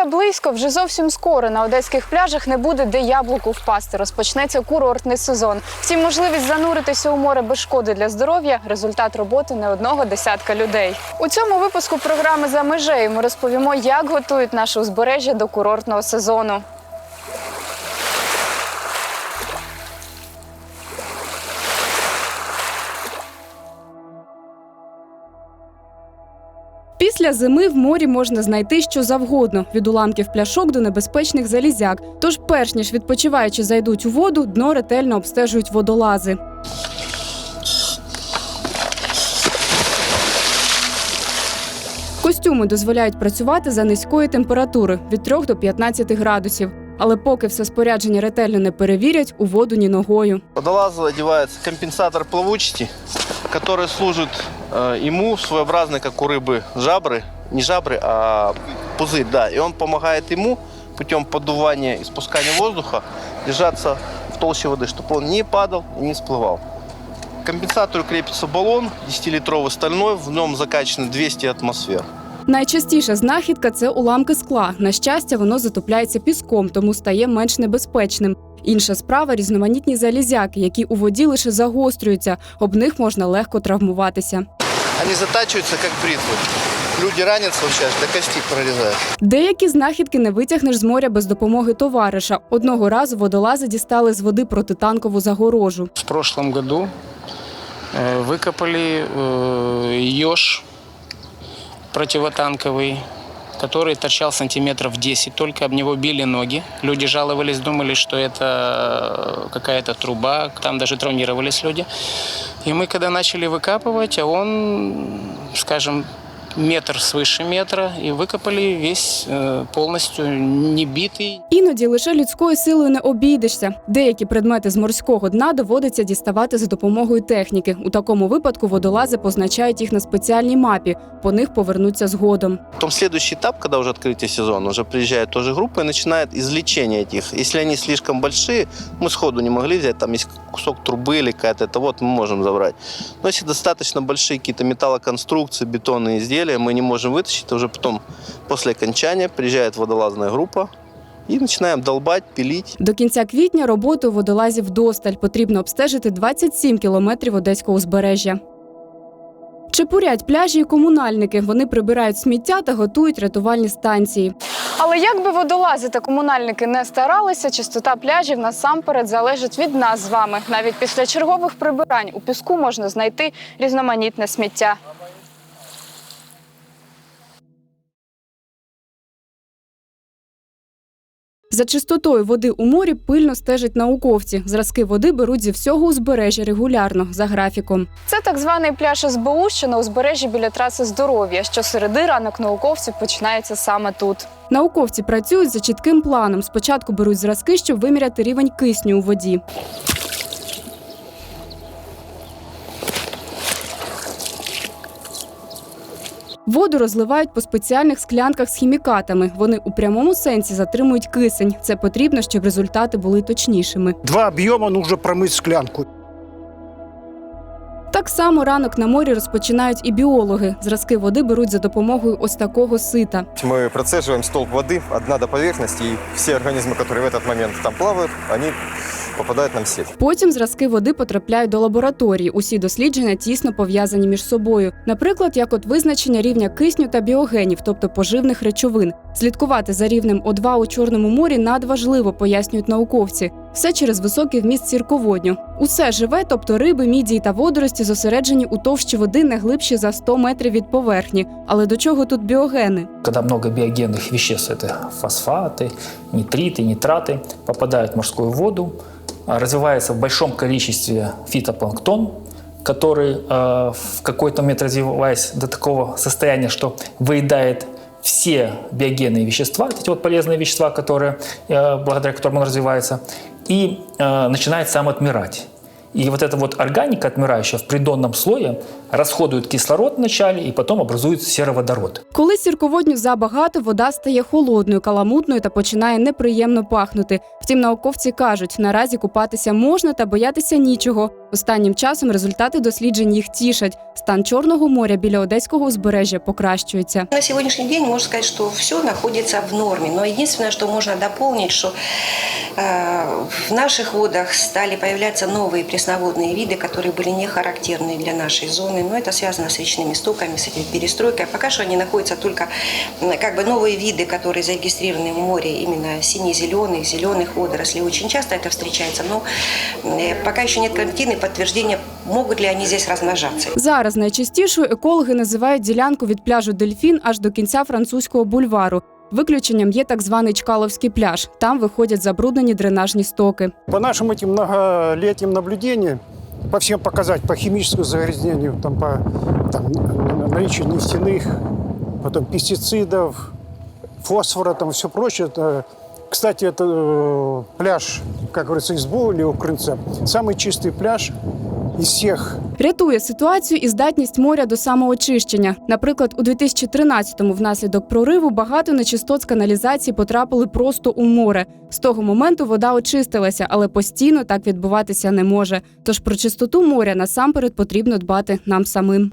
Спека близько, вже зовсім скоро на одеських пляжах не буде де яблуку впасти. Розпочнеться курортний сезон. Втім, можливість зануритися у море без шкоди для здоров'я результат роботи не одного десятка людей. У цьому випуску програми за межею ми розповімо, як готують наше узбережжя до курортного сезону. Після зими в морі можна знайти що завгодно від уламків пляшок до небезпечних залізяк. Тож, перш ніж відпочиваючи зайдуть у воду, дно ретельно обстежують водолази. Костюми дозволяють працювати за низької температури від 3 до 15 градусів. Але поки все спорядження ретельно не перевірять, у воду ні ногою. Водолазу одевается компенсатор плавучести, который служит э, ему своеобразно, как у рыбы, жабры. Не жабры, а пузырь, да. И он помогает ему путем подувания и спускания воздуха держаться в толще воды, чтобы он не падал и не всплывал. К компенсатору крепится баллон 10-литровый стальной, в нем закачано 200 атмосфер. Найчастіша знахідка це уламки скла. На щастя, воно затопляється піском, тому стає менш небезпечним. Інша справа різноманітні залізяки, які у воді лише загострюються. Об них можна легко травмуватися. Они затачиваются, как бритвы. Люди ранятся вообще, аж до кости прорезают. Деякі знахідки не витягнеш з моря без допомоги товариша. Одного разу водолази дістали з води протитанкову загорожу. В прошлом году э, выкопали э, еж противотанковый, Который торчал сантиметров 10. Только об него били ноги. Люди жаловались, думали, что это какая-то труба. Там даже травмировались люди. И мы, когда начали выкапывать, а он, скажем, метр свыше метра, и выкопали весь э, полностью не битый, Іноді лише людською силою не обійдешся. Деякі предмети з морського дна доводиться діставати за допомогою техніки. У такому випадку водолази позначають їх на спеціальній мапі. По них повернуться згодом. Потом следующий этап, когда уже открытие сезона, уже приезжает тоже группа и начинает извлечение этих. Если они слишком большие, мы сходу не могли взять, там есть кусок трубы или какая-то, это вот мы можем забрать. Но если достаточно большие какие-то металлоконструкции, бетонные изделия, мы не можем вытащить, уже потом после окончания приезжает водолазная группа и начинаем долбать, пилить. До кінця квітня роботи у водолазів вдосталь. Потрібно обстежити 27 кілометрів одеського узбережжя. Чепурять пляжі і комунальники. Вони прибирають сміття та готують рятувальні станції. Але як би водолази та комунальники не старалися, чистота пляжів насамперед залежить від нас з вами. Навіть після чергових прибирань у піску можна знайти різноманітне сміття. За чистотою води у морі пильно стежать науковці. Зразки води беруть зі всього узбережжя регулярно за графіком. Це так званий пляж СБУ, що на узбережжі біля траси здоров'я. Щосереди ранок науковців починається саме тут. Науковці працюють за чітким планом. Спочатку беруть зразки, щоб виміряти рівень кисню у воді. Воду розливають по спеціальних склянках з хімікатами. Вони у прямому сенсі затримують кисень. Це потрібно, щоб результати були точнішими. Два объема нужно промыть склянку. Так само ранок на морі розпочинають і біологи. Зразки води беруть за допомогою ось такого сита. Мы процеживаем столб воды от дна до поверхности, и все организмы, которые в этот момент там плавают, они попадают нам в сеть. Потім зразки води потрапляють до лабораторії. Усі дослідження тісно пов'язані між собою. Наприклад, як от визначення рівня кисню та біогенів, тобто поживних речовин. Слідкувати за рівнем О2 у Чорному морі надважливо, пояснюють науковці. Все через високий вміст сірководню. Усе живе, тобто риби, мідії та водорості, зосереджені у товщі води не глибші за 100 метрів від поверхні. Але до чого тут біогени? когда много биогенных веществ, это фосфаты, нитриты, нитраты, попадают в морскую воду, а, Развивается в большом количестве фитопланктон, который э, в какой-то момент развиваясь до такого состояния, что выедает все биогенные вещества, вот эти вот полезные вещества, которые, э, благодаря которым он развивается, и начинает сам отмирать. И вот эта вот органика отмирающая в придонном слое расходуют кислород вначале и потом образуют сероводород. Коли сірководню забагато, вода стає холодною, каламутною та починає неприємно пахнути. Втім, науковці кажуть, наразі купатися можна та боятися нічого. Останнім часом результати досліджень їх тішать. Стан Чорного моря біля одеського узбережжя покращується. На сегодняшний день можно сказать, что все находится в норме. Но единственное, что можно дополнить, что э, в наших водах стали появляться новые пресноводные виды, которые были не характерны для нашей зоны. Но это связано с речными стоками, с этой перестройкой. Пока что они находятся только м, как бы новые виды, которые зарегистрированы в море, именно сине-зеленых, зеленых водорослей. Очень часто это встречается, но э, пока еще нет картины подтверждения, могут ли они здесь размножаться. Зараз найчастішою екологи називають ділянку від пляжу Дельфін аж до кінця французького бульвару. Виключенням є так званий Чкаловський пляж. Там виходять забруднені дренажні стоки. По нашим этим многолетним наблюдениям, по всем показать, по химическому загрязнению, там, по там, наличию нефтяных, потом пестицидов, фосфора, там все прочее. Это, кстати, это э, пляж, как говорится, из Боули у Крынца, самый чистый пляж из всех Рятує ситуацію і здатність моря до самоочищення. Наприклад, у 2013-му внаслідок прориву багато нечистот з каналізації потрапили просто у море. З того моменту вода очистилася, але постійно так відбуватися не може. Тож про чистоту моря насамперед потрібно дбати нам самим.